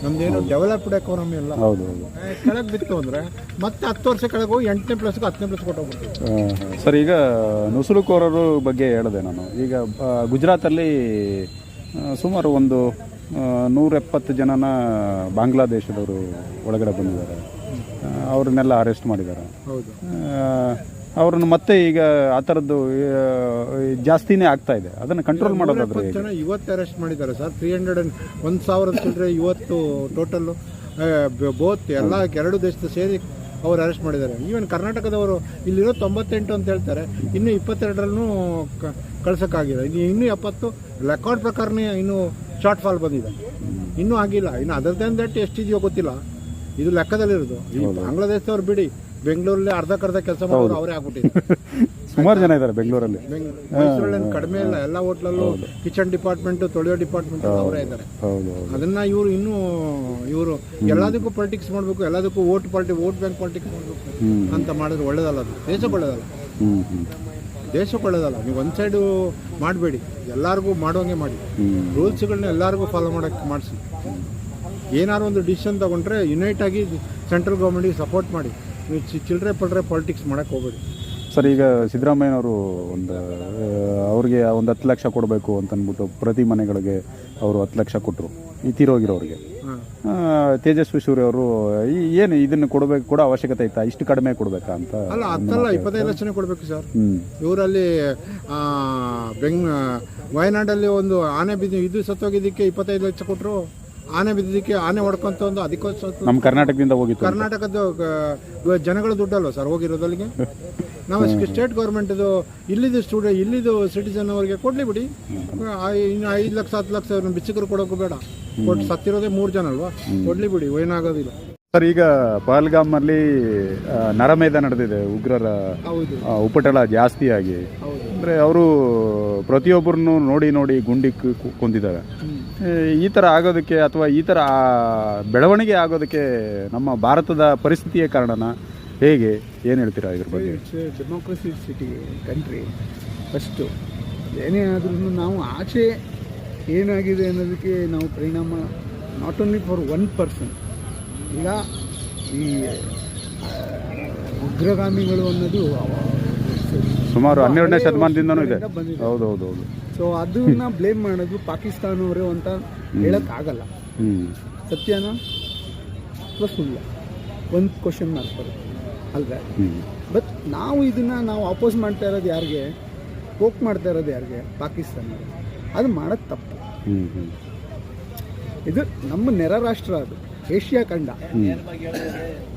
ನಮ್ದೇನು ಡೆವಲಪ್ಡ್ ಎಕಾನಮಿ ಅಲ್ಲ. ಕೆಳಗೆ ಬಿತ್ತು ಅಂದರೆ ಮತ್ತೆ ಹತ್ತು ವರ್ಷ ಕೆಳಗೆ ಹೋಗಿ ಎಂಟನೇ ಪ್ಲಸ್ಗೆ ಹತ್ತನೇ ಪ್ಲಸ್ ಕೊಟ್ಟೋಗ್ಬಿಡ್ತೀವಿ ಸರ್ ಈಗ ನುಸುಳುಕೋರರು ಬಗ್ಗೆ ಹೇಳಿದೆ ನಾನು. ಈಗ ಗುಜರಾತಲ್ಲಿ ಸುಮಾರು ಒಂದು ನೂರೆಪ್ಪತ್ತು ನೂರ ಎಪ್ಪತ್ತು ಜನನ ಬಾಂಗ್ಲಾದೇಶದವರು ಒಳಗಡೆ ಬಂದಿದ್ದಾರೆ. ಅವ್ರನ್ನೆಲ್ಲ ಅರೆಸ್ಟ್ ಮಾಡಿದ್ದಾರೆ. ಅವ್ರನ್ನ ಮತ್ತೆ ಈಗ ಆ ಥರದ್ದು ಜಾಸ್ತಿನೇ ಆಗ್ತಾ ಇದೆ. ಅದನ್ನು ಕಂಟ್ರೋಲ್ ಮಾಡೋದಾದ್ರೆ ಜನ ಇವತ್ತು ಅರೆಸ್ಟ್ ಮಾಡಿದ್ದಾರೆ ಸರ್. ತ್ರೀ ಹಂಡ್ರೆಡ್ ಅಂಡ್ ಒಂದು ಸಾವಿರದ ಚಿಲ್ಲರೆ ಇವತ್ತು ಟೋಟಲ್ಲು ಬೋತ್ ಎಲ್ಲ ಎರಡು ದೇಶದ ಸೇರಿ ಅವ್ರು ಅರೆಸ್ಟ್ ಮಾಡಿದ್ದಾರೆ. ಈವನ್ ಕರ್ನಾಟಕದವರು ಇಲ್ಲಿರೋ ತೊಂಬತ್ತೆಂಟು ಅಂತ ಹೇಳ್ತಾರೆ. ಇನ್ನು ಇಪ್ಪತ್ತೆರಡರಲ್ಲೂ ಕಳ್ಸೋಕ್ಕಾಗಿಲ್ಲ. ಇನ್ನು ಇನ್ನೂ ಎಪ್ಪತ್ತು ರೆಕಾರ್ಡ್ ಪ್ರಕಾರನೇ ಇನ್ನೂ ಶಾರ್ಟ್ ಫಾಲ್ ಬಂದಿದೆ. ಇನ್ನೂ ಆಗಿಲ್ಲ. ಇನ್ನು ಅದರ್ ದನ್ ದಟ್ ಎಷ್ಟಿದೆಯೋ ಗೊತ್ತಿಲ್ಲ. ಇದು ಲೆಕ್ಕದಲ್ಲಿರೋದು. ಈ ಬಾಂಗ್ಲಾದೇಶದವ್ರು ಬಿಡಿ. ಬೆಂಗಳೂರಲ್ಲಿ ಅರ್ಧಕ್ಕರ್ಧ ಕೆಲಸ ಮಾಡೋರು ಅವರೇ ಆಗ್ಬಿಟ್ಟಿದ್ದಾರೆ. ಸುಮಾರು ಜನ ಇದ್ದಾರೆ ಬೆಂಗಳೂರಲ್ಲಿ. ಬೆಂಗ್- ಮೈಸೂರಲ್ಲಿ ಕಡಿಮೆ ಇಲ್ಲ. ಎಲ್ಲ ಹೋಟ್ಲಲ್ಲೂ ಕಿಚನ್ ಡಿಪಾರ್ಟ್ಮೆಂಟ್ ತೊಳೆಯೋ ಡಿಪಾರ್ಟ್ಮೆಂಟ್ ಅವರೇ ಇದ್ದಾರೆ. ಅದನ್ನ ಇವರು ಇನ್ನೂ ಇವರು ಎಲ್ಲದಕ್ಕೂ ಪಾಲಿಟಿಕ್ಸ್ ಮಾಡಬೇಕು ಎಲ್ಲದಕ್ಕೂ vote party vote bank politics ಮಾಡಬೇಕು ಅಂತ ಮಾಡಿದ್ರೆ ಒಳ್ಳೇದಲ್ಲ ಅದು? ದೇಶಕ್ಕೆ ಒಳ್ಳೇದಲ್ಲ? ದೇಶಕ್ಕೆ ಒಳ್ಳೇದಲ್ಲ ನೀವು ಒಂದು ಸೈಡು ಮಾಡಬೇಡಿ ಎಲ್ಲರಿಗೂ ಮಾಡೋಂಗೆ ಮಾಡಿ. ರೂಲ್ಸ್ಗಳನ್ನ ಎಲ್ಲರಿಗೂ ಫಾಲೋ ಮಾಡೋಕ್ಕೆ ಮಾಡಿಸಿ. ಏನಾದ್ರು ಒಂದು ಡಿಸಿಷನ್ ತಗೊಂಡ್ರೆ ಯುನೈಟ್ ಆಗಿ ಸೆಂಟ್ರಲ್ ಗೌರ್ಮೆಂಟಿಗೆ ಸಪೋರ್ಟ್ ಮಾಡಿ. ನೀವು ಚಿಲ್ಡ್ರೆ ಚಿಲ್ಲರೆ ಪಲ್ರೆ ಪಾಲಿಟಿಕ್ಸ್ ಮಾಡೋಕ್ಕೆ ಹೋಗ್ಬೇಡಿ. ಸರ್ ಈಗ ಸಿದ್ದರಾಮಯ್ಯನವರು ಒಂದು ಅವ್ರಿಗೆ ಒಂದು ಹತ್ತು ಲಕ್ಷ ಕೊಡಬೇಕು ಅಂತಂದ್ಬಿಟ್ಟು ಪ್ರತಿ ಮನೆಗಳಿಗೆ ಅವರು ಹತ್ತು ಲಕ್ಷ ಕೊಟ್ಟರು ಈ ತೀರೋಗಿರೋರಿಗೆ. ತೇಜಸ್ವಿ ಸೂರ್ಯ ಅವರು ಏನು ಇದನ್ನು ಕೊಡಬೇಕು ಕೂಡ ಅವಶ್ಯಕತೆ ಇತ್ತಾ? ಇಷ್ಟು ಕಡಿಮೆ ಕೊಡಬೇಕಾ ಅಂತ ಅಲ್ಲ ಹತ್ತಲ್ಲ ಇಪ್ಪತ್ತೈದು ಲಕ್ಷನೇ ಕೊಡಬೇಕು ಸರ್. ಇವರಲ್ಲಿ ಬೆಂಗ್ ವಯನಾಡಲ್ಲಿ ಒಂದು ಆನೆ ಬಿದ್ದು ಇದು ಸತ್ತೋಗಿದ್ದಕ್ಕೆ ಇಪ್ಪತ್ತೈದು ಲಕ್ಷ ಕೊಟ್ಟರು ಆನೆ ಬಿದ್ದಿದ್ದಕ್ಕೆ ಆನೆ ಹೊಡ್ಕೊಂತ ಒಂದು ಅದಕ್ಕೋಸ್ಕರ ನಮ್ಮ ಕರ್ನಾಟಕದಿಂದ ಹೋಗಿತ್ತು ಕರ್ನಾಟಕದ ಜನಗಳ ದುಡ್ಡಲ್ವ ಸರ್ ಹೋಗಿರೋದು ಅಲ್ಲಿಗೆ ನಾವು ಸ್ಟೇಟ್ ಗೌರ್ಮೆಂಟ್ದು ಇಲ್ಲಿದ್ದು ಸ್ಟೂಡೆಂಟ್ ಇಲ್ಲಿದ್ದು ಸಿಟಿಸನ್ ಅವರಿಗೆ ಕೊಡ್ಲಿ ಬಿಡಿ. ಇನ್ನು ಐದು ಲಕ್ಷ ಹತ್ತು ಲಕ್ಷ ಬಿಚ್ಚಕರು ಕೊಡೋಕು ಬೇಡ. ಕೊಟ್ಟು ಸತ್ತಿರೋದೇ ಮೂರು ಜನ ಅಲ್ವಾ? ಕೊಡ್ಲಿ ಬಿಡಿ ಏನಾಗೋದಿಲ್ಲ. ಸರ್ ಈಗ ಪಹಲ್ಗಾಮಲ್ಲಿ ಅಲ್ಲಿ ನರಮೇಧ ನಡೆದಿದೆ ಉಗ್ರರ ಉಪಟಳ ಜಾಸ್ತಿಯಾಗಿ. ಅಂದರೆ ಅವರು ಪ್ರತಿಯೊಬ್ಬರನ್ನು ನೋಡಿ ನೋಡಿ ಗುಂಡಿ ಕೊಂದಿದ್ದಾರೆ. ಈ ಥರ ಆಗೋದಕ್ಕೆ ಅಥವಾ ಈ ಥರ ಬೆಳವಣಿಗೆ ಆಗೋದಕ್ಕೆ ನಮ್ಮ ಭಾರತದ ಪರಿಸ್ಥಿತಿಯೇ ಕಾರಣನ? ಹೇಗೆ ಏನು ಹೇಳ್ತೀರಾ ಇದ್ರ ಬಗ್ಗೆ? ಡೆಮೋಕ್ರಸಿ ಸಿಟಿ ಕಂಟ್ರಿ ಫಸ್ಟು ಏನೇ ಆದ್ರೂ ನಾವು ಆಚೆ ಏನಾಗಿದೆ ಅನ್ನೋದಕ್ಕೆ ನಾವು ಪರಿಣಾಮ not only for one person ಈಗ ಈ ಉಗ್ರಗಾಮಿಗಳು ಅನ್ನೋದು ಸುಮಾರು ಹನ್ನೆರಡನೇ ಶತಮಾನದಿಂದನೂ ಇದೆ. ಹೌದು ಹೌದು ಹೌದು. ಸೊ ಅದನ್ನ ಬ್ಲೇಮ್ ಮಾಡೋದು ಪಾಕಿಸ್ತಾನವರು ಅಂತ ಹೇಳೋಕ್ಕಾಗಲ್ಲ. ಆಗಲ್ಲ ಸತ್ಯನ? ಅಥವಾ ಸುಳ್ಳ ಒಂದು ಕ್ವಶನ್ ಮಾರ್ಕ್ ಬರುತ್ತೆ. ಅಲ್ವೇ? ಬಟ್ ನಾವು ಇದನ್ನ ನಾವು ಅಪೋಸ್ ಮಾಡ್ತಾ ಇರೋದು ಯಾರಿಗೆ? ಹೋಪ್ ಮಾಡ್ತಾ ಇರೋದು ಯಾರಿಗೆ? ಪಾಕಿಸ್ತಾನ ಅದು ಮಾಡೋದು ತಪ್ಪು. ಇದು ನಮ್ಮ ನೆರ ರಾಷ್ಟ್ರ ಅದು. ಏಷ್ಯಾ ಖಂಡ.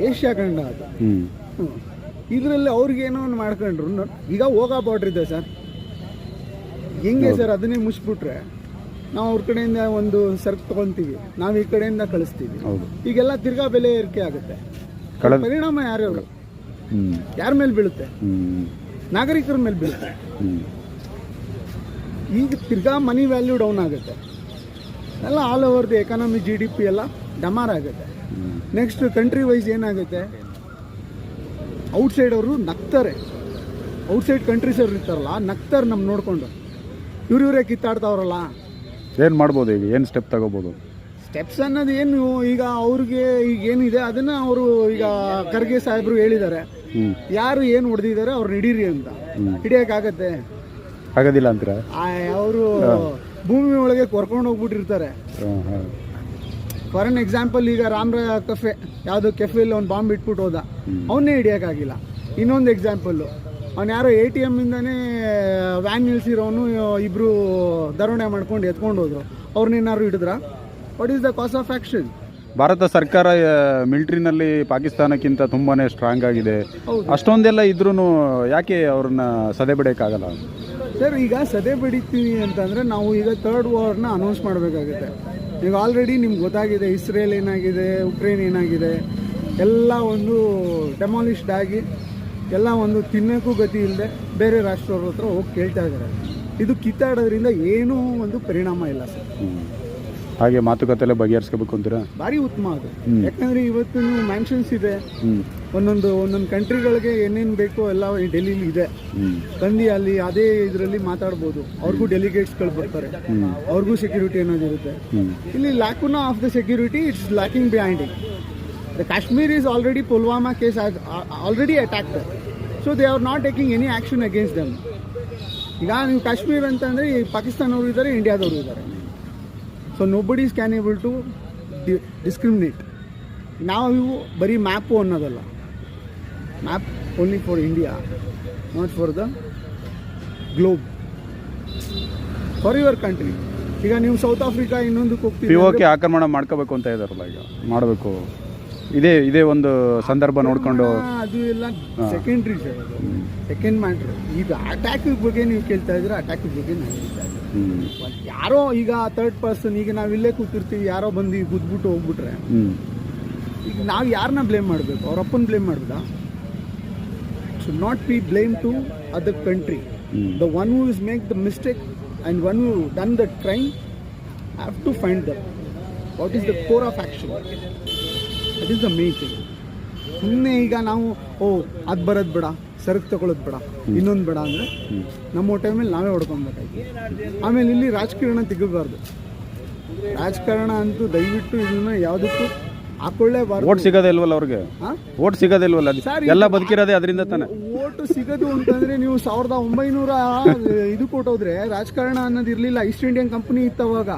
ಏಷ್ಯಾ ಖಂಡ ಅದು. ಇದರಲ್ಲಿ ಅವ್ರಿಗೇನೋ ಒಂದು ಮಾಡ್ಕೊಂಡ್ರು. ಈಗ ಹೋಗೋ ಬಾರ್ಡ್ರ್ ಇದೆ ಸರ್. ಹೆಂಗೆ ಸರ್ ಅದನ್ನೇ ಮುಚ್ಚಿಬಿಟ್ರೆ ನಾವು ಅವ್ರ ಕಡೆಯಿಂದ ಒಂದು ಸರ್ಕ್ ತಗೊಂತೀವಿ. ನಾವು ಈ ಕಡೆಯಿಂದ ಕಳಿಸ್ತೀವಿ. ಹೌದು. ಈಗೆಲ್ಲ ತಿರ್ಗಾ ಬೆಲೆ ಏರಿಕೆ ಆಗುತ್ತೆ. ಪರಿಣಾಮ ಯಾರ್ಯಾರು ಯಾರ ಮೇಲೆ ಬೀಳುತ್ತೆ? ನಾಗರಿಕರ ಮೇಲೆ ಬೀಳುತ್ತೆ. ಈಗ ತಿರ್ಗಾ ಮನಿ ವ್ಯಾಲ್ಯೂ ಡೌನ್ ಆಗುತ್ತೆ. ಎಲ್ಲ all over the economy G D P ಎಲ್ಲ ಡಮಾರ್ ಆಗುತ್ತೆ. ನೆಕ್ಸ್ಟ್ ಕಂಟ್ರಿ ವೈಸ್ ಏನಾಗುತ್ತೆ? ಔಟ್ಸೈಡ್ ಅವರು ನಗ್ತಾರೆ. ಔಟ್ಸೈಡ್ ಕಂಟ್ರೀಸ್ ಅವ್ರು ಇರ್ತಾರಲ್ಲ ನಗ್ತಾರೆ ನಮ್ಮ ನೋಡಿಕೊಂಡು. ಇವ್ರು ಇವರೇ ಕಿತ್ತಾಡ್ತಾವ್ರಲ್ಲ. ಏನು ಮಾಡ್ಬೋದು ಈಗ? ಏನು ಸ್ಟೆಪ್ ತಗೋಬೋದು? ಸ್ಟೆಪ್ಸ್ ಅನ್ನೋದು ಏನು ಈಗ ಅವ್ರಿಗೆ ಈಗ ಏನಿದೆ ಅದನ್ನು ಅವರು ಈಗ ಖರ್ಗೆ ಸಾಹೇಬರು ಹೇಳಿದ್ದಾರೆ. ಯಾರು ಏನು ಹೊಡೆದಿದ್ದಾರೆ ಅವ್ರು ಹಿಡೀರಿ ಅಂತ. ಹಿಡಿಯೋಕ್ಕಾಗತ್ತೆ. ಆಗೋದಿಲ್ಲ ಅಂತೀರಾ? ಅವರು ಭೂಮಿ ಒಳಗೆ ಕೊರ್ಕೊಂಡು ಹೋಗ್ಬಿಟ್ಟಿರ್ತಾರೆ. ಫಾರ್ ಅನ್ ಎಕ್ಸಾಂಪಲ್ ಈಗ ರಾಮರಾಯ ಕಫೆ ಯಾವುದೋ ಕೆಫೆಯಲ್ಲಿ ಒಂದು ಬಾಂಬ್ ಇಟ್ಬಿಟ್ಟು ಹೋದ. ಅವನ್ನೇ ಹಿಡಿಯೋಕ್ಕಾಗಿಲ್ಲ. ಇನ್ನೊಂದು ಎಕ್ಸಾಂಪಲ್ಲು ಅವ್ನು ಯಾರೋ ಎ ಟಿ ಎಮ್ಮಿಂದನೇ ವ್ಯಾನ್ ನಿಲ್ಸಿರೋನು ಇಬ್ರು ದರೋಡೆ ಮಾಡ್ಕೊಂಡು ಎತ್ಕೊಂಡು ಹೋದ್ರು. ಅವ್ರನ್ನೇನಾದ್ರು ಹಿಡಿದ್ರ? What is the cause of action Bharat ಸರ್ಕಾರ ಮಿಲಿಟ್ರಿನಲ್ಲಿ ಪಾಕಿಸ್ತಾನಕ್ಕಿಂತ ತುಂಬಾ ಸ್ಟ್ರಾಂಗ್ ಆಗಿದೆ. ಅಷ್ಟೊಂದೆಲ್ಲ ಇದ್ರೂ ಯಾಕೆ ಅವ್ರನ್ನ ಸದೆ ಬಿಡೋಕ್ಕಾಗಲ್ಲ? ಸರ್ ಈಗ ಸದೆ ಬಿಡಿತೀವಿ ಅಂತಂದರೆ ನಾವು ಈಗ ಥರ್ಡ್ ವಾರ್ನ ಅನೌನ್ಸ್ ಮಾಡಬೇಕಾಗುತ್ತೆ. ಈಗ ಆಲ್ರೆಡಿ ನಿಮ್ಗೆ ಗೊತ್ತಾಗಿದೆ ಇಸ್ರೇಲ್ ಏನಾಗಿದೆ ಉಕ್ರೇನ್ ಏನಾಗಿದೆ ಎಲ್ಲ ಒಂದು ಡೆಮಾಲಿಷ್ಡ್ ಆಗಿ ಎಲ್ಲ ಒಂದು ತಿನ್ನೋಕ್ಕೂ ಗತಿ ಇಲ್ಲದೆ ಬೇರೆ ರಾಷ್ಟ್ರವ್ರ ಹತ್ರ ಹೋಗಿ ಕೇಳ್ತಾ ಇದ್ದಾರೆ. ಇದು ಕಿತ್ತಾಡೋದ್ರಿಂದ ಏನೂ ಒಂದು ಪರಿಣಾಮ ಇಲ್ಲ ಸರ್. ಹಾಗೆ ಮಾತುಕತೆಲ್ಲ ಬಗೆಹರಿಸ್ಕೋಬೇಕು ಅಂತೀರಾ? ಭಾರಿ ಉತ್ತಮ ಅದು. ಯಾಕಂದ್ರೆ ಇವತ್ತು ಮ್ಯಾನ್ಷನ್ಸ್ ಇದೆ. ಒಂದೊಂದು ಒಂದೊಂದು ಕಂಟ್ರಿಗಳಿಗೆ ಏನೇನು ಬೇಕೋ ಎಲ್ಲ ಡೆಲ್ಲಿಲಿ ಇದೆ. ತಂದು ಅಲ್ಲಿ ಅದೇ ಇದರಲ್ಲಿ ಮಾತಾಡ್ಬೋದು. ಅವ್ರಿಗೂ ಡೆಲಿಗೇಟ್ಸ್ಗಳು ಬರ್ತಾರೆ. ಅವ್ರಿಗೂ ಸೆಕ್ಯೂರಿಟಿ ಅನ್ನೋದು ಇರುತ್ತೆ. ಇಲ್ಲಿ lacuna of the security it's lacking behind it the Kashmir is already Pulwama case already attacked so they are not taking any action against them ಈಗ ನೀವು ಕಾಶ್ಮೀರ್ ಅಂತಂದರೆ ಈ ಪಾಕಿಸ್ತಾನವರು ಇದ್ದಾರೆ ಇಂಡಿಯಾದವರು ಇದ್ದಾರೆ. So nobody is can able to discriminate ನಾವು ಇವು ಬರೀ map ಅನ್ನೋದಲ್ಲ. Map only for India not for the globe for your country ಈಗ ನೀವು ಸೌತ್ ಆಫ್ರಿಕಾ ಇನ್ನೊಂದಕ್ಕೆ ಹೋಗ್ತೀವಿ ಓಕೆ ಆಕ್ರಮಣ ಮಾಡ್ಕೋಬೇಕು ಅಂತ ಇದಾರಲ್ಲ ಈಗ. ಮಾಡಬೇಕು. ಇದೇ ಇದೇ ಒಂದು ಸಂದರ್ಭ ನೋಡಿಕೊಂಡು ಅದು ಎಲ್ಲ ಸೆಕೆಂಡ್ರಿ ಸರ್ ಸೆಕೆಂಡ್ ಮ್ಯಾಟ್ರ್ ಈಗ ಅಟ್ಯಾಕ್ ಬಗ್ಗೆ ನೀವು ಕೇಳ್ತಾ ಇದ್ರೆ ಅಟ್ಯಾಕ್ ಬಗ್ಗೆ ನಾನು ಹೇಳ್ತಾ ಇದ್ದೀನಿ. ಯಾರೋ ಈಗ ಥರ್ಡ್ ಪರ್ಸನ್ ಈಗ ನಾವು ಇಲ್ಲೇ ಕೂತಿರ್ತೀವಿ ಯಾರೋ ಬಂದು ಗುದ್ಬಿಟ್ಟು ಹೋಗ್ಬಿಟ್ರೆ. ಈಗ ನಾವು ಯಾರನ್ನ ಬ್ಲೇಮ್ ಮಾಡಬೇಕು? ಅವ್ರ ಅಪ್ಪನ ಬ್ಲೇಮ್ ಮಾಡ್ಬೋದಾ should not be blame to other country the one who is make the mistake and one who done the train have to find the what is the core of action that is the main thing ಸುಮ್ಮನೆ ಈಗ ನಾವು ಓ ಅದು ಬರೋದು ಬೇಡ. ಸರಕು ತಗೊಳ್ಳೋದು ಬೇಡ. ಇನ್ನೊಂದು ಬೇಡ ಅಂದರೆ ನಮ್ಮ ಟೈಮಲ್ಲಿ ನಾವೇ ಹೊಡ್ಕೊಬೇಕಾಯ್ತು ಆಮೇಲೆ ಇಲ್ಲಿ ರಾಜಕಾರಣ ತೆಗಿಬಾರ್ದು ರಾಜಕಾರಣ ಅಂತೂ ದಯವಿಟ್ಟು ಇದನ್ನ ಯಾವುದಕ್ಕೂ ಹಾಕೊಳ್ಳೇಬಾರ್ದು. ಓಟ್ ಸಿಗೋದೇ ಇಲ್ವಲ್ಲ ಅವ್ರಿಗೆ? ಓಟ್ ಸಿಗೋದೇ ಇಲ್ವಲ್ಲ? ಎಲ್ಲ ಬದುಕಿರೋದೇ ಅದರಿಂದ ತಾನೆ. ಓಟು ಸಿಗೋದು ಅಂತಂದ್ರೆ ನೀವು ಸಾವಿರದ ಒಂಬೈನೂರ ಇದು ಕೊಟ್ಟೋದ್ರೆ ರಾಜಕಾರಣ ಅನ್ನೋದು ಇರ್ಲಿಲ್ಲ. ಈಸ್ಟ್ ಇಂಡಿಯನ್ ಕಂಪನಿ ಇತ್ತವಾಗ.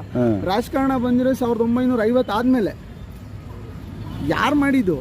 ರಾಜಕಾರಣ ಬಂದಿರೋ ಸಾವಿರದ ಒಂಬೈನೂರ ಐವತ್ತು ಆದ್ಮೇಲೆ. ಯಾರು ಮಾಡಿದ್ದು?